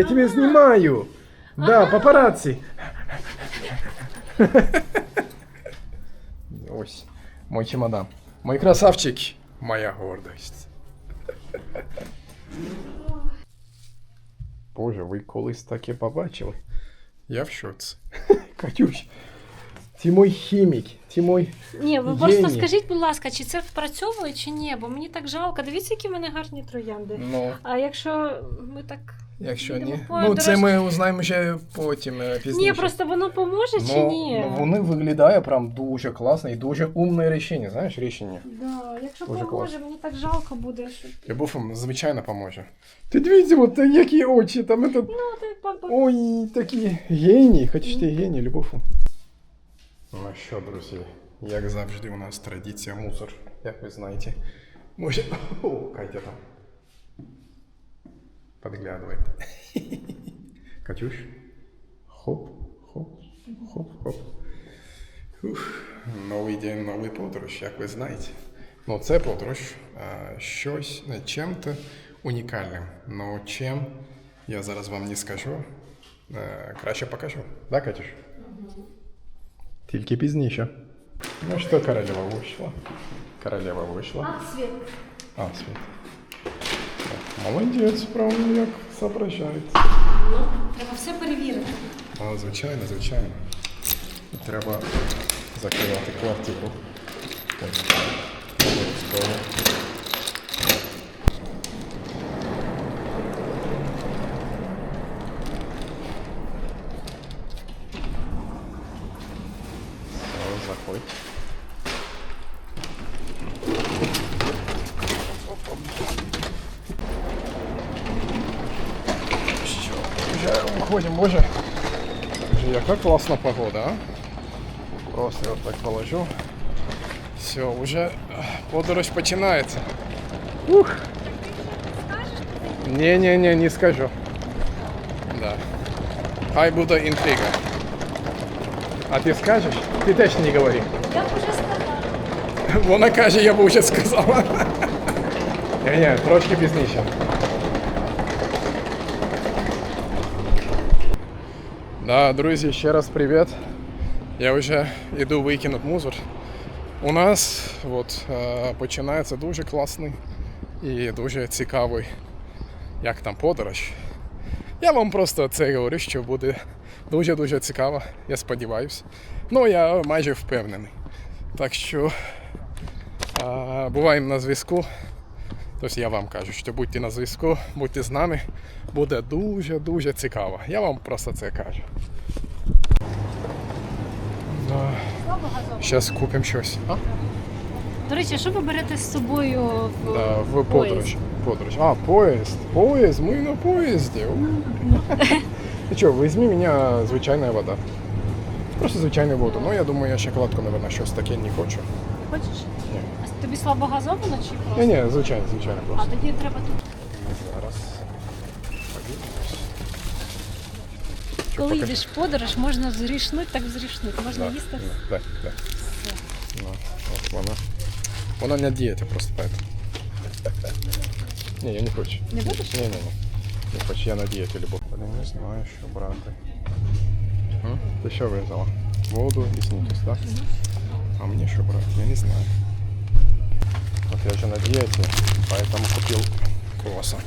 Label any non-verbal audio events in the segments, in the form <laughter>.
я тебя снимаю. Да, папарацци. Ось, мой чемодан. Мой красавчик. Моя гордость. Боже, ви колись таке побачили? Я в шоці. Катюш, ти мой хімік, ти мой Ні, ви просто Геній. скажіть, будь ласка, чи це впрацьовує, чи ні, бо мені так жалко. Дивіться, які в мене гарні троянди. Ну, А якщо ми так. Якщо ні. в Ну, це ми узнаємо ще потім е, пізніше. Ні, просто воно поможе чи Ну, ні? ну, вони виглядає прям дуже класно і дуже умне рішення, знаєш, рішення. Да, якщо Дуже поможе, мені так жалко буде. Що... Любов вам звичайно поможе. Ти дивіться, от які очі, там этот... Ну, ти папа. Ой, такі геній, хочеш ти геній, Любов. Ну що, друзі, як завжди у нас традиція мусор, як ви знаєте. Може... <laughs> О, Катя там. Подглядывает. <laughs> Катюш. Хоп, хоп, хоп, хоп. Ух, новий день, новий подорож, як ви знаєте. Ну, це подорож а, щось не чим-то унікальним. Ну, чим я зараз вам не скажу. Е, краще покажу. Да, Катюш? Тільки пізніше. Ну що, королева вийшла? Королева вийшла. А, світ. А, світ. Молодець, правильно як соображається. Ну, треба все перевірити. А, звичайно, звичайно. Треба закривати квартиру. Обов'язково. вже виходимо, боже. Боже, яка класна погода, а? Просто я от так положу. Все, уже е, подорож починається. Ух. Не-не-не, не скажу. Да. Хай буде інтрига. А ти скажеш? Ти теж не говори. Я б уже сказала. Вона каже, я б вже сказала. <laughs> Ні-ні, трошки пізніше. Да, друзі, ще раз привіт. Я вже йду викинути мусор. У нас от, е, починається дуже класний і дуже цікавий, як там подорож. Я вам просто це говорю, що буде дуже-дуже цікаво, я сподіваюся. Ну, я майже впевнений. Так що а, буваємо на зв'язку. Тобто я вам кажу, що будьте на зв'язку, будьте з нами. Буде дуже-дуже цікаво. Я вам просто це кажу. Да. Зараз купимо щось. А? До речі, що ви берете з собою в, Да, в подорож. подорож. А, поїзд. Поїзд, ми на поїзді. Ну що, візьми мене звичайна вода. Просто звичайну воду. Ну, я думаю, я шоколадку, мабуть, щось таке не хочу. Хочеш? Ні. Тобі слабо газовано чи просто? Ні, ні, звичайно, звичайно А просто. тоді треба тут. Зараз. Коли поки- йдеш в подорож, можна зрішнути, так зрішнути. Можна Да, їсти. да, да, да. Ну, от вона. Вона на дієті просто поэтому. Ні, я не хочу. Не будеш? Ні, ні, ні. Не хочу, я на дієті любов. Блін, не знаю, що брати. М? Ти що вязала? Воду і снікерс, так? А мені що брати? Я не знаю. Вот я же на диете, поэтому купил круассан.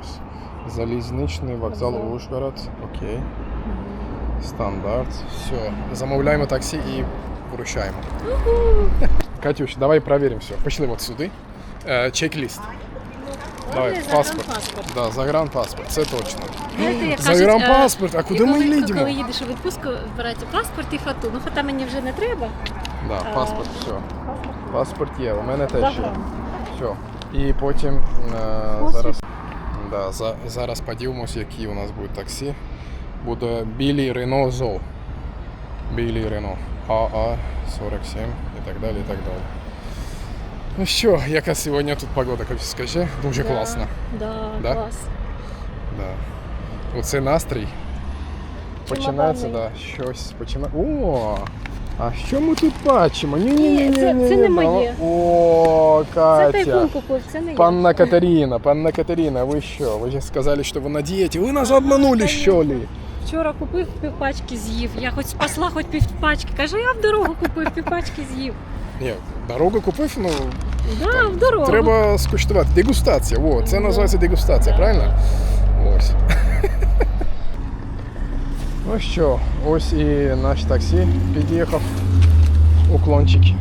Ось. Залізничний вокзал Ужгород. Окей. Стандарт. Все. Замовляємо таксі і вирушаємо. Катюш, давай проверим все. Пошли вот сюди. Е, чек-лист. Давай, паспорт. Да, загранпаспорт, це точно. Знаєте, як Загранпаспорт, а куди ми коли- їдемо? Коли їдеш у відпустку, берете паспорт і фату. Ну фата мені вже не треба. Да, паспорт, все. Паспорт є, у мене теж є. Все. І потім е, зараз, да, за, зараз подивимось, які у нас будуть таксі. Буде білий Рено Зо. Білий Рено. АА47 і так далі, і так далі. Ну що, яка сьогодні тут погода, Катя, скажи? Дуже класно. Да, Да? клас. Да. Оце настрій. починається, Чемоданний. да, щось починає. О! А що ми тут бачимо? Ні, ні, ні, Ні, це- це не моє. О, Це Катя. тайкун купив, це не Панна Катерина, панна Катерина, вы что? Вы же сказали, что вы на диете. Вы нас обманули, что ли? я. Вчора купив півпачки з'їв. Я хоч спасла, хоч півпачки. Каже, я в дорогу купив, півпачки з'їв. Ні, дорогу купив, ну Да, в дорогу. треба скуштувати. Дегустація. О, це називається дегустація, правильно? Ось. <laughs> Ну що, ось і наш таксі під'їхав. Уклончики.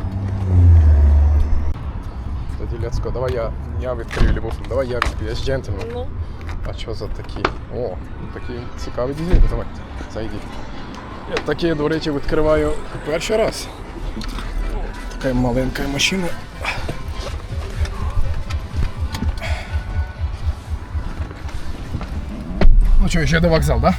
Тоді Лецко, давай я, я відкрию любов. Давай я відкрию. Я ж джентльмен. Ну, А що за такі? О, такі цікаві дізелі. Давай, зайди. Я такі, до речі, відкриваю перший раз. Така маленька машина. Ну что, еще до вокзал, да?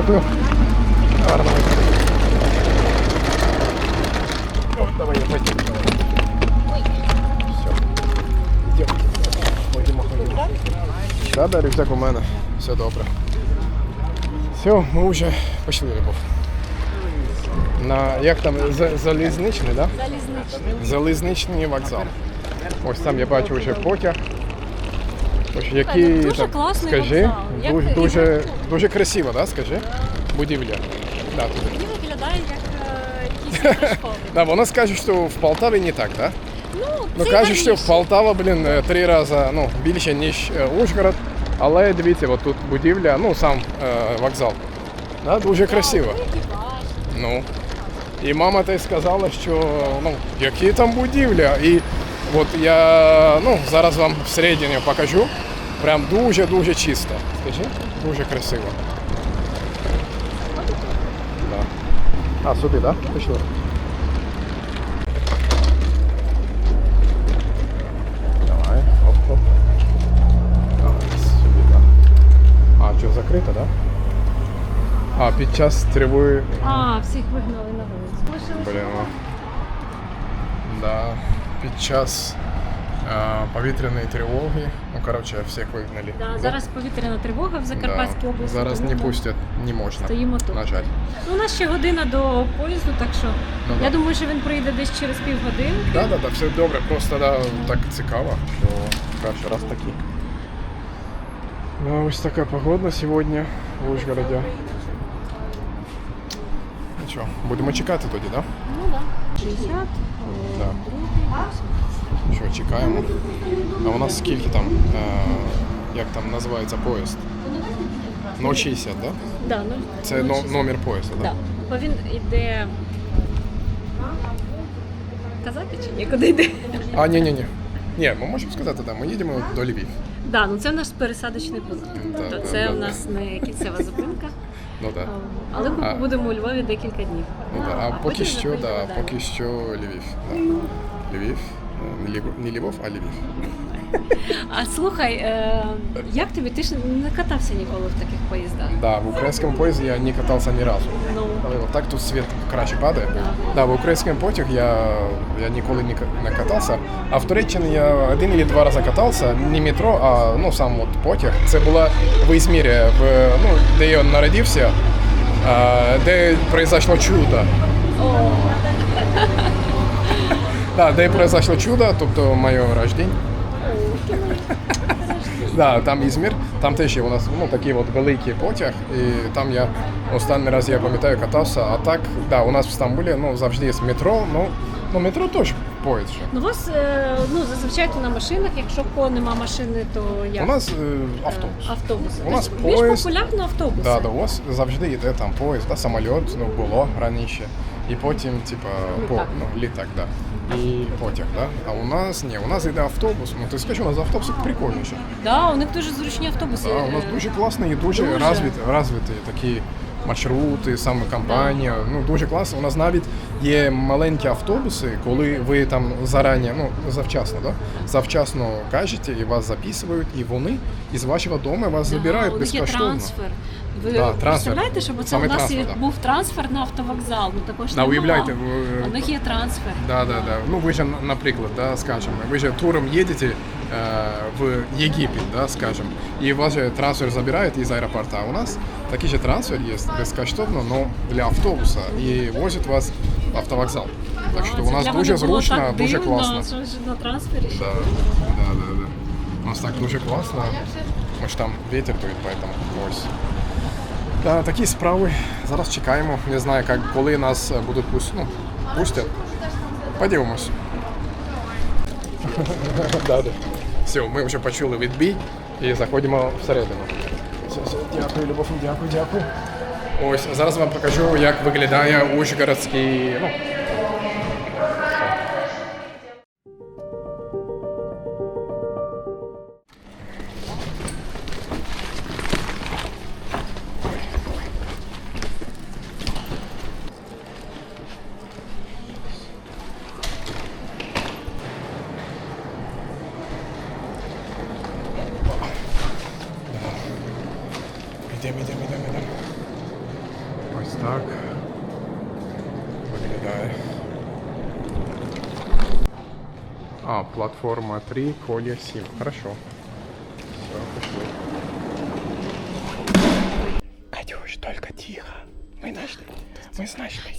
Дякую. Гарно. О, давай я потім. Все. Йдемо. Ходімо, ходімо. Да, да, рюкзак у мене. Все добре. Все, ми вже пішли, Любов. На, як там, за- залізничний, да? Залізничний. Залізничний вокзал. Ось там я бачу вже потяг. Ось який ну, дуже там, класний скажи, вокзал. Як дуже, ти- дуже, дуже красиво, да, скажи? Будівля. Да, тут. Мені виглядає як е, школи. <laughs> Да, вона скаже, що в Полтаві не так, да? Ну, Ну це кажуть, що гарніше. Полтава, блін, е, три рази ну, більше, ніж е, Ужгород. Але дивіться, от тут будівля, ну сам е, вокзал. Да, дуже красиво. Ну. І мама теж сказала, що ну, які там будівля. І от я ну, зараз вам всередині покажу. Прям дуже-дуже чисто. Скажи? Дуже красиво. Да. А, сюди, так? Да? Пішли. Давай, оп-оп. Давай, сюди, так. Да. А, що, закрито, так? Да? А, під час тривоги А, всіх вигнали на вулицю. Лишилися Блін, ну. Да. Під час е, повітряної тривоги, ну коротше, всіх вигнали. Да, зараз повітряна тривога в Закарпатській Да. області. Зараз не пустять, не можна. Стоїмо тут. На жаль. Ну, у нас ще година до поїзду, так що Ну, я да. думаю, що він прийде десь через півгодини. Да, да, да, все добре, просто да, так цікаво, що перший раз такий. Ну, ось така погода сьогодні в Ужгороді. Ну що, будемо чекати тоді, так? Да? Ну так. 60, Да. Що, чекаємо. А у нас скільки там, е, як там називається поїзд? 060, да? Да, ну, Це ну, но- номер поїзда, Да. да? Бо він йде. Казати чи ні? Куди йде? А, ні, ні, ні. Ні, ми можемо сказати, да, ми їдемо до Львів. Да, ну це наш пересадочний пункт. Тобто да, це да, у да. нас не кінцева зупинка, Ну так. а, але ми А. побудемо у Львові декілька днів. Ну, да. А, поки потім вже що, поїдемо да, далі. поки що Львів. Да. Львів. Е, Не Львов, а Львів. <laughs> А слухай, е, як тобі? Ти ж не катався ніколи в таких поїздах. Да, в українському поїзді я не катався ні разу. Ну, Але так тут світ краще падає. Да. Да, в українському потяг я, я ніколи не, ка- не катався. А в Туреччині я один чи два рази катався, не метро, а ну, сам от потяг. Це було в Ізмірі, в, ну, де я народився, де произошло чудо. о, <laughs> Да, де произошло чудо, тобто моє рождення. Да, там Ізмір, там теж є у нас ну, такий от великий потяг, і там я останній раз я пам'ятаю катався, а так, да, у нас в Стамбулі ну, завжди є метро, ну, ну метро теж поїзд ще. Ну, у вас е, ну, зазвичай то на машинах, якщо по нема машини, то як? У нас е, автобус. автобуси. У нас Тобто більш поїзд. популярно автобуси. Да, до вас завжди йде там поїзд, да, самоліт, ну було раніше. І потім, типа, по, Літак. ну, літак, да. І потяг, да. А у нас ні, у нас йде автобус. Ну ти скажи, у нас автобус прикольніше. Да, у них дуже зручні автобуси. Да, у нас дуже класний і дуже, Дуже. Розвиті, розвиті такі маршрути, саме компанія. Ну дуже класно. У нас навіть є маленькі автобуси, коли ви там зарані, ну завчасно, да? завчасно кажете і вас записують, і вони із вашого дому вас да, забирають них є трансфер. Ви Да, трансфер. представляєте, щоб це Саме у нас трансфер, і да. був трансфер на автовокзал. Ну також Да, нема. уявляйте, ви- У них є трансфер. Да, да, да. Ну ви же, наприклад, да, скажем, ви же туром їдете е, в Єгипет, да, скажем, і вас же трансфер забирають із аеропорта. А у нас такий же трансфер є безкоштовно, но для автобуса і возять вас в автовокзал. Так що Це у нас для дуже мене було зручно, так дуже дивно, класно. що ж на трансфері. Да, да, да, да. У нас так дуже класно. Ми ж там вітер дує, поэтому ось. Да, такі справи. Зараз чекаємо. Не знаю, як, коли нас е, будуть пусть, ну, пустять. Подивимось. <laughs> да, да. Все, ми вже почули відбій і заходимо всередину. Все, все, дякую, Любов, дякую, дякую. Ось, зараз вам покажу, як виглядає Ужгородський, ну, так. Виглядає. А, платформа 3, колія 7. Хорошо. Все, пішли. Катюш, только тихо. Ми знайшли. Ми знайшли.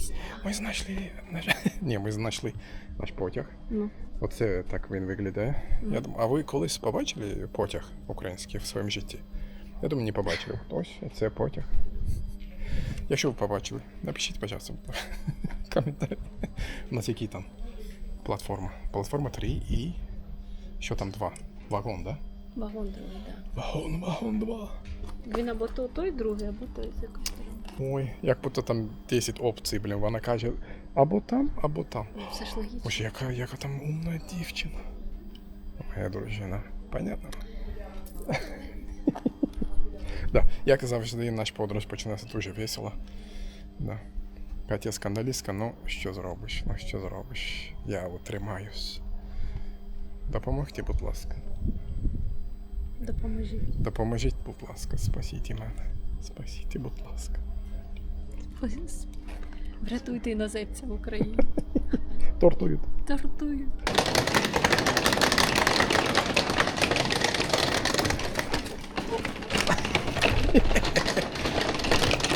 Ми знайшли. наш- <laughs> Ні, ми знайшли наш потяг. Ну. Оце так він виглядає. Я думаю, а ви колись побачили потяг український в своєму житті? Я думаю, не побачили. Ось це потяг. Якщо ви побачили, напишіть, пожалуйста, в коментарі. У нас який там платформа? Платформа 3 і. Що там 2? Вагон, да? Вагон другий, так. Вагон, вагон 2. Він або то той другий, або той з якось там. Ой, як будто там 10 опцій, блін, вона каже або там, або там. Ну, все ж логічно. Боже, яка, яка там умна дівчина. Моя дружина. Понятно? Да, як завжди, наш подорож починається дуже весело. Да. Катя скандалістка, ну що зробиш? Ну що зробиш? Я утримаюсь. Допомогти, будь ласка. Допоможіть. Допоможіть, будь ласка, спасіть мене. Спасіть, будь ласка. Врятуйте іноземця в Україні. <laughs> Тортують. Тортую.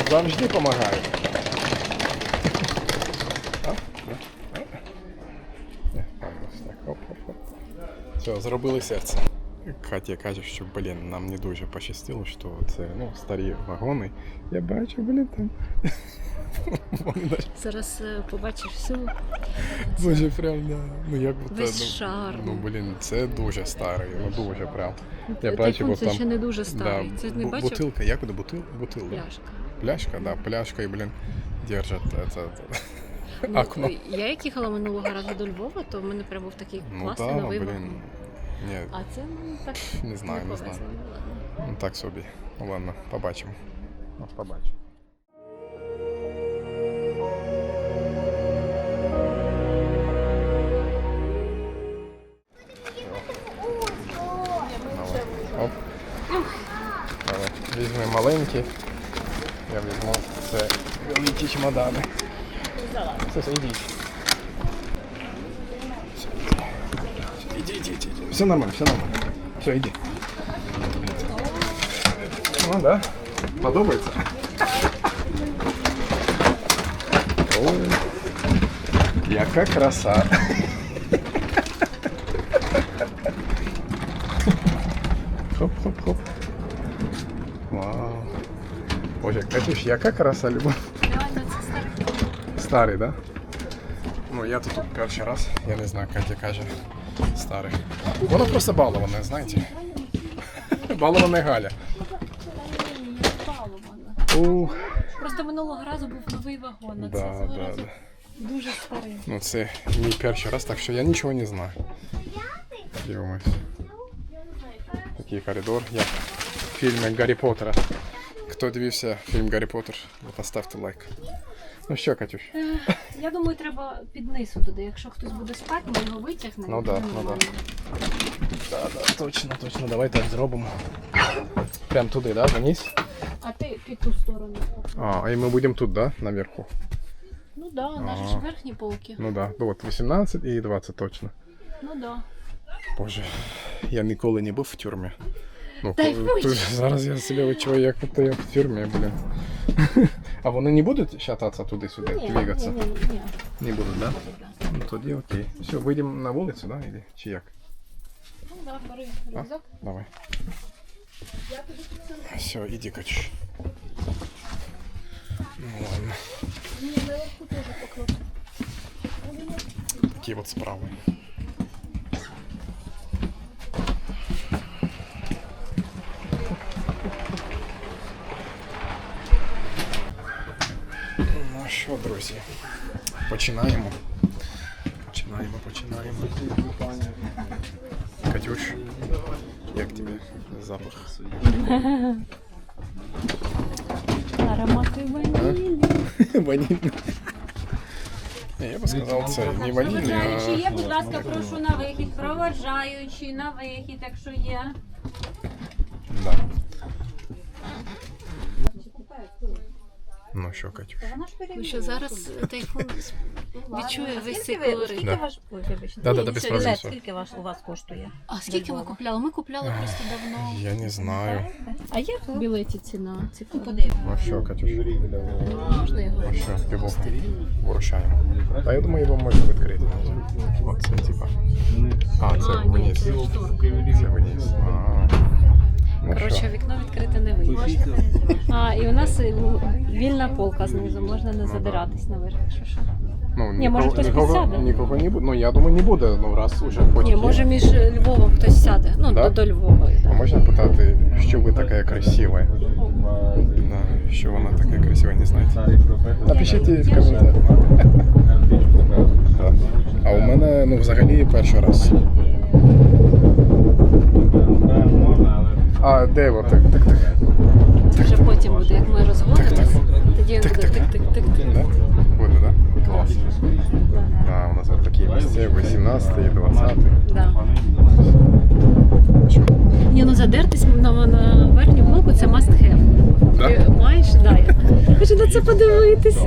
Завжди оп. Все, зробили серце. Катя каже, що, блін, нам не дуже пощастило, що це ну, старі вагони. Я бачу, блін, там. Зараз е, побачиш всю дуже прям, да. Ну як будто. весь ну, шарм. Ну, блін, це дуже старий, ну дуже прям. Я бачу, бо це там. ще не дуже старий. Да, Це не бу- бачив? Бутилка, як буде бутил? Бутил, да? Пляшка. Пляшка, да, пляшка і, блін, держать это, это. Ну, Окно. Я як їхала минулого разу до Львова, то в мене прям був такий Ну класний новий блін. Ні, А це ну, так не знаю, не повезло. знаю. Ну. Так собі. Ну ладно, побачимо. Ну, побачимо. Оп. Давай. Візьми маленькі. Я візьму це великі чемодани. Все, все, ідіть. Все, іди. Іди, іди, іди. Все нормально, все нормально. Все, іди. Ну да. Подобається. Ой, яка краса. Хоп-хоп-хоп. Вау. Боже, Катюш, яка краса, Люба. Реально, це старий. Старий, да? Ну, я тут перший раз, я не знаю, Катя каже старий. Воно просто баловане, знаєте. Баловане Галя. У, Просто минулого разу був новий вагон, а да, це цього да, разу да. дуже старий. Ну, це мій перший раз, так що я нічого не знаю. Дивимось. Такий коридор, як в фільмі Гаррі Поттера. Хто дивився фільм Гаррі Поттер, поставте лайк. Ну що, Катюш? Я думаю, треба під низу туди. Якщо хтось буде спати, ми його витягнемо. Ну да, ну да. Да, да, точно, точно, давай так зробимо. Прям туди, да, вниз? А ти під ту сторону. А, і ми будемо тут, да, наверху? Ну да, наші Ага. ж верхні полки. Ну да, ну, от 18 і 20 точно. Ну да. Боже, я ніколи не був в тюрмі. Ну, Та й коли- будь. тут зараз я себе відчуваю, як будто я в тюрмі, блін. <laughs> А вони не будуть шататися туди-сюди, двигатися? ні, ні. Не будуть, да? Ну тоді окей. Все, вийдемо на вулицю, да? Или, чи як? Ну да, бери рюкзак. Давай. Все, иди, кач. Ну ладно. Такие вот справы. Що, друзі, починаємо. Починаємо, починаємо. Катюш, як тобі запах? Аромати ванілі. Ванільний. Я би сказав, це не ванільний, Проводжаючі є, будь ласка, прошу на вихід. Проводжаючі на вихід, якщо є. Да. Ну що, Катюш? Ну що зараз тайфун відчує весь цей Скільки ви, колорит. скільки Да. ваш, ой, вибачте, Да, да, да, без Скільки- проблем, Скільки, ваш, у вас коштує? А скільки ми купляли? Ми купляли просто давно. Я не знаю. А є В білеті ціна. Цікаво. Ну що, Катюш? Можна його? Ну що, його вирушаємо. Та я думаю, його можна відкрити. Оце, типа. А, це вниз. Це вниз. А. А, і у нас е, вільна полка знизу, можна не задиратись наверх, якщо що. Ну, Ні, може, хтось нікого, підсяде? нікого не буде. Ну, я думаю, не буде, ну раз уже потім. Ні, може між Львовом хтось сяде. Ну, Да? до, до Львова. А Да. можна питати, що ви така красива? Да, що вона така красива, не знаєте? Напишіть в коментарях. <laughs> Да. А у мене, ну, взагалі, перший раз. А, де його? Так, так, так. Це вже потім буде, як ми розгонимося. Тоді він буде тик-тик-тик-тик. Да? Буде, так? Клас. Так, у нас вот такі місця, 18 і 20. Да. Ні, ну задертись на, на верхню полку це must have. Да? Ти маєш, да. Я хочу на це подивитись.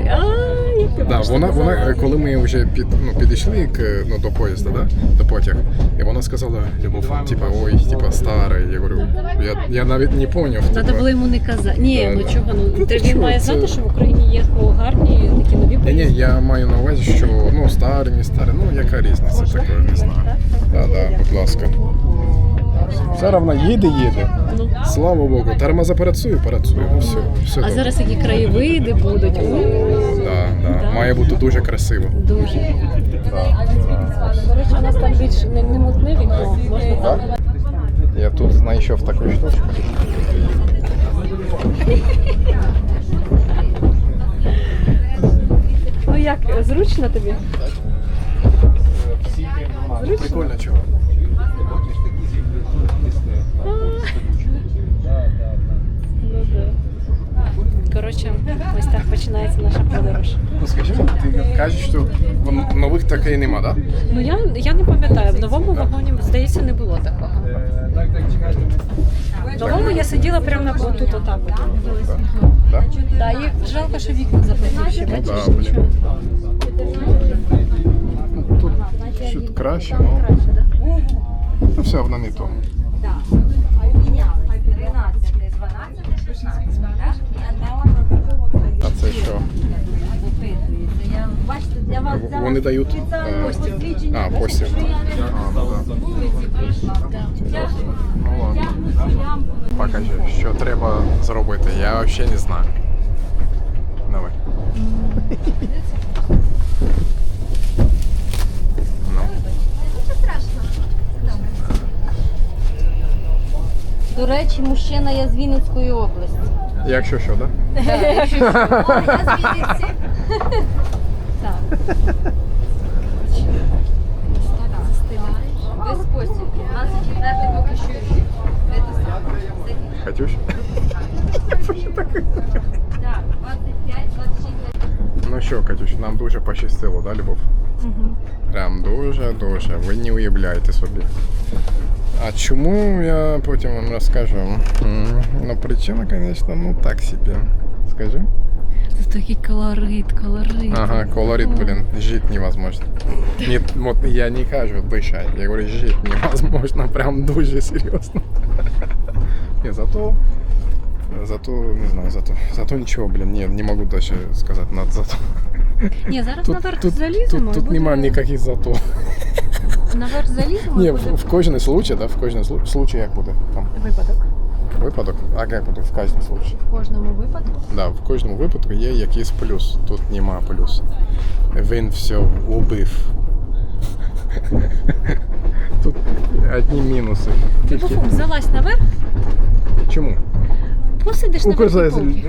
Як Да, вона, вона, е, коли ми вже під, ну, підійшли к, ну, до поїзда, да? до потяг, і вона сказала, Любов, типа, ой, типа, старий. Я говорю, я, я навіть не поняв. Треба Типа, було йому не казати. Ні, Да, ну да. чого, ну Ну, ти ти він чого, має це- знати, що в Україні є гарні такі нові ні, ні, я маю на увазі, що ну, старий, не старий, ну яка різниця, такої не знаю. Да, да, будь ласка. Все равно їде, їде. Ну. Слава Богу, тормоза працює, працює. Ну, все, все А добре. зараз які краєвиди будуть. У, Да, да. Да. Має бути дуже красиво. Дуже. Коротше, у нас там більш не, не мутне вікно, можна так. Я тут знайшов таку штучку. Ну як, зручно тобі? Прикольно чого. Коротше, ось так починається наша подорож. Ну скажи, ти кажеш, що в нових таке нема, так? Да? Ну я, я не пам'ятаю, в новому вагоні, здається, не було такого. В новому я сиділа прямо на тут отак. от. Да? Да, і жалко, що вікна запотівші, Ну бачиш? нічого. Тут чуть краще, ну, ну все одно не то. Вони дають. е, А, постіль. А, ну да. Ну ладно. Покажи, що треба зробити. Я взагалі не знаю. Давай. Ну. До речі, мужчина я з Вінницької області. Якщо що, да? Так. Без постільки. 24 поки Катюш? Так, 25, 26. Ну що, Катюш, нам дуже пощастило, да, Любов? Прям дуже-дуже. Ви не уявляєте собі. А чому я потім вам розкажу? М, Ну, причина, звісно, ну так собі. Скажи? Це такий колорит, колорит. Ага, колорит, блин, жить невозможно. Нет, вот я не кажу дышать, я говорю, жить невозможно, прям дуже серьезно. И зато, зато, не знаю, зато, зато ничего, блин, не, не могу даже сказать над зато. Ні, зараз наверх тут, заліземо. тут, тут буде- нема никаких зато. Наверх заліземо. Ні, і буде в, в кожний случай, да, в кожний слу- случай як буде там випадок. Випадок, а як буде в кожному случай? В кожному випадку. Да, в кожному випадку є якийсь плюс. Тут нема плюс. Він все убив. <laughs> Тут одні мінуси. Тільки Фу, залазь наверх, чому? посидиш на.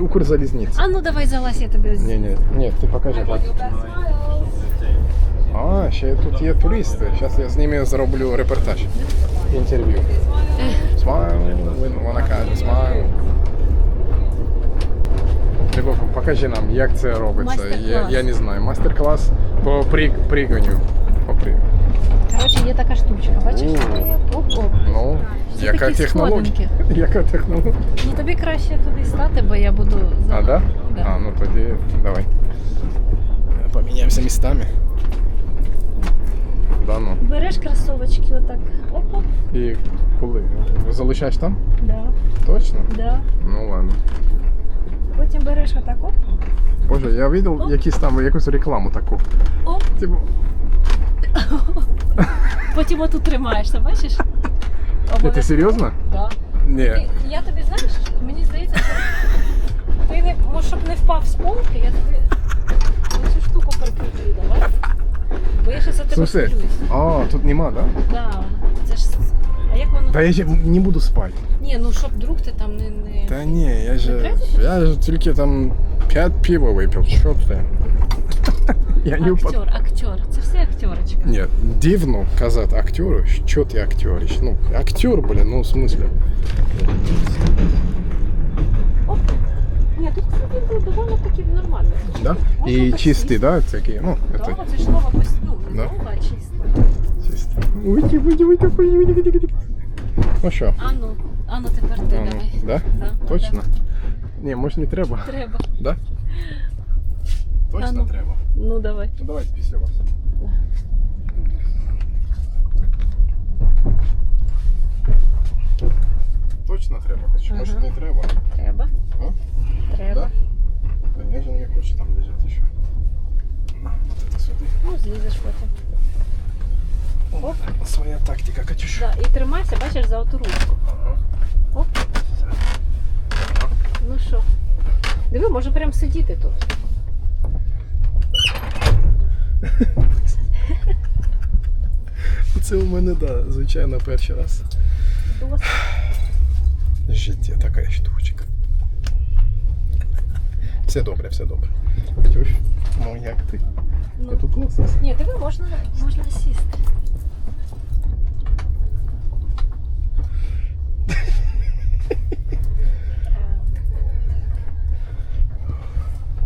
Укрзалізниця. А ну давай залазь, я тобі. Ні, ні, ні, ти покажи. А, ще тут є туристи. Зараз я з ними зроблю репортаж. Інтерв'ю. Смайл, він- вона каже, смайл. Любов, покажи нам, як це робиться. Я, Майстер-клас. я не знаю. Мастер-клас по приг... приганню. По при... Коротше, є така штучка, бачиш? О. Оп-оп. Ну, Це яка такі технологія? сходинки. Яка технологія? Ну тобі краще туди стати, бо я буду за. А, да? Да. А, ну тоді давай. Поміняємося містами. Да, ну. Береш кросовочки отак. Оп-оп. І коли? Залишаєш там? Да, Точно? да. Ну ладно. Потім береш отак оп. Боже, я бачив якісь там якусь рекламу таку. Оп. Типу, <laughs> Потім отут тримаєшся, бачиш? Ні, ти серйозно? Да. Ні. Ти- Я тобі знаєш, мені здається, що ти не може, щоб не впав з полки, я тобі цю штуку прикріплю, давай. Бо я ще за тебе Слушай, схилюсь. а, тут нема, да? Да. Це ж. А як воно? Та я ще не буду спати. Ні, ну щоб вдруг ти там не. не... Та ні, я Не же. треба? Я же тільки там 5 пива випив. Що ти? <laughs> Я не упад. Актер, актер. Це все актерочка. Ні, дивно казати актеру, що ти актериш. Ну, актер, блін, ну в смысле. Ні, тут кстати, ну, доволі таки нормально. Да? І чистий, да? Ну, це ж нова пос- ну, Да. нова, чиста. чистий. Уйди, уйди, уйди, уйди, уйди, уйди, уйди. Ну що? А ну, а ну тепер ти давай. да? Да, Точно? Ні, може не треба. Треба. Да? Точно А ну. треба. Ну давай. Ну давайте після вас. Точно треба, чи може Ага. не треба? Треба. А? Треба. Да? Та я же не хочу там лежати ще. Ну, злізеш потім. Оп. Своя тактика, Катюш. Да, і тримайся, бачиш, за оту ручку. Ага. Оп. Ну що? Диви, може прям сидіти тут. Це у мене, да, звичайно, перший раз. Досить. Життя така штучка. Все добре, все добре. Катюш, ну як ти? Ну. Я тут класно. Ні, диви, можна, можна сісти.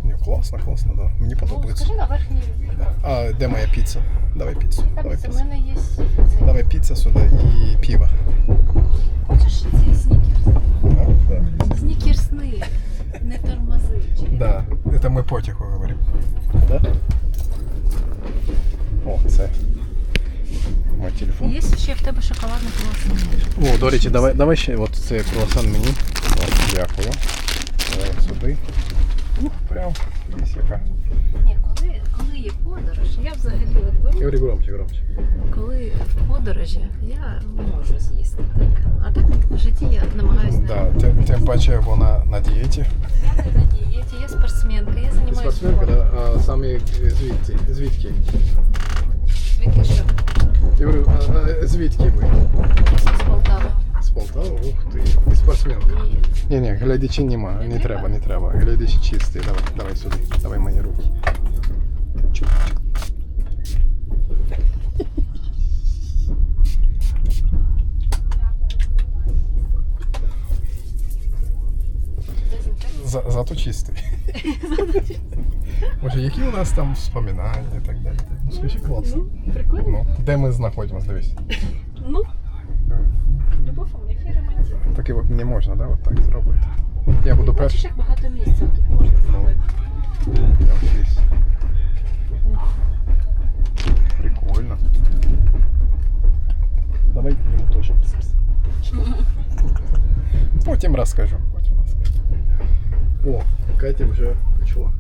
Ні, класно, класно, да. Мені Ну, подобається. скажи на верхній. А, де моя піца? Давай піцу. Давай Це в піцу. мене є цей. Давай піца сюди і пиво. Хочеш ці снікерс? Да? Да. Снікерсни. Не тормози. Да, это мы потиху говорим. Да? О, це мой телефон. Є ще в тебе шоколадний круасан. О, до речі, давай, давай ще от цей круасан мені. О, дякую. Давай от сюди. Ух, прям десь яка. Ні, коли, коли є подорож, я взагалі от беру, Говори громче, громче. коли в подорожі я можу з'їсти так. А так в житті я намагаюся Да, тим, тим паче вона на дієті. Я не на дієті, я спортсменка, я займаюся Спортсменка, да? А самі звідки? Звідки? Звідки що? Я говорю, а, а, звідки ви? З Полтави. З Полтави? Ух ти. І спортсменка. Ні, ні, глядачі нема, не, Не треба, не треба. Глядачі чисті. Давай, давай сюди. Давай мої руки. Чук, чук. За, зато чистий. Може, <laughs> які у нас там вспоминання і так далі. Ну, скажи, класно. Ну, прикольно. Ну, де ми знаходимося, дивись. Ну, Таке от не можна, да, от так зробити. Я буду Бачиш, перший. як багато місця тут можна зробити. Я от здесь. Прикольно. Давай йому теж. <laughs> Потім розкажу. Потім розкажу. О, Катя вже почала.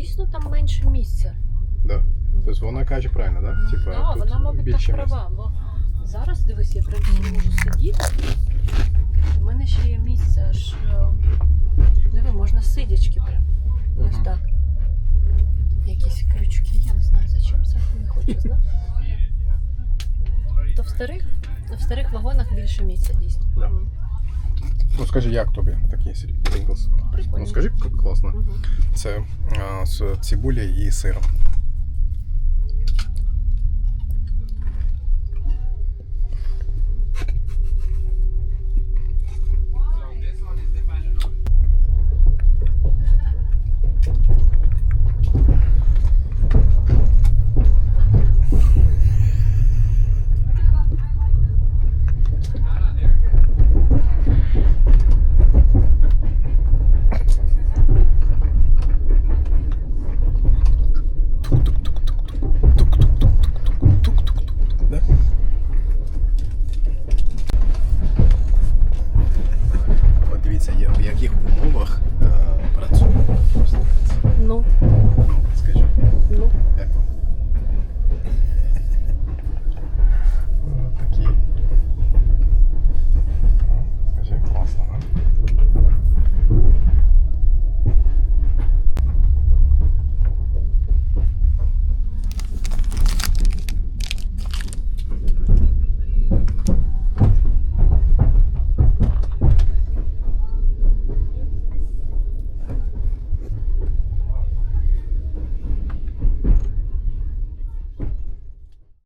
Дійсно там менше місця. да. Тобто вона каже правильно, да? Ну, Типа, да, тут вона, мабуть, більше так місця. права, бо зараз дивись, я в принципі можу сидіти. У мене ще є місце аж. е, Диви, можна сидячки прям. Ось Мгм. так. Якісь крючки, я не знаю, зачем це не хочу знати. То в старих, в старих вагонах більше місця дійсно. Да. М, Ну скажи, як тобі такий Pringles? Прикольно. Ну скажи, класно. Угу. Це а, з цибулі і сиром.